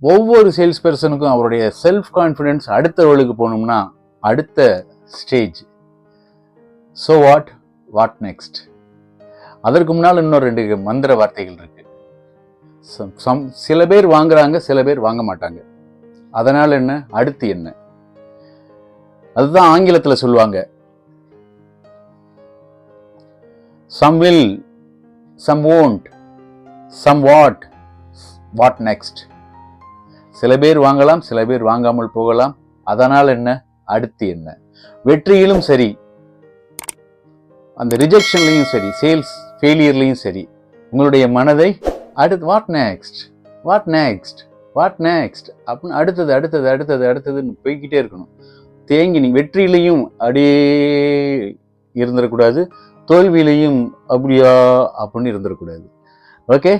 ஒவ்வொரு சேல்ஸ் பர்சனுக்கும் அவருடைய self confidence அடுத்த லெவலுக்கு போகணும்னா அடுத்த stage so what what next அதற்கு முன்னால் இன்னும் ரெண்டு மந்திர வார்த்தைகள் இருக்கு. சம்- சம் சில பேர் வாங்குறாங்க சில பேர் வாங்க மாட்டாங்க. அதனால் என்ன? அடுத்து என்ன? அதுதான் ஆங்கிலத்தில் சொல்லுவாங்க. Some will some won't some what what next சில பேர் வாங்கலாம் சில பேர் வாங்காமல் போகலாம். அதனால் என்ன? அடுத்து என்ன? வெற்றியிலும் சரி அந்த ரிஜெக்ஷன்லையும் சரி சேல்ஸ் ஃபெயிலியர்லையும் சரி உங்களுடைய மனதை அடுத்து what next what next what next அப்படின்னு அடுத்தது அடுத்தது அடுத்தது அடுத்ததுன்னு போய்கிட்டே இருக்கணும். தேங்கி நீ வெற்றியிலையும் அப்படியே இருந்துடக்கூடாது தோல்வியிலையும் அப்படியா அப்படின்னு இருந்துடக்கூடாது. ஓகே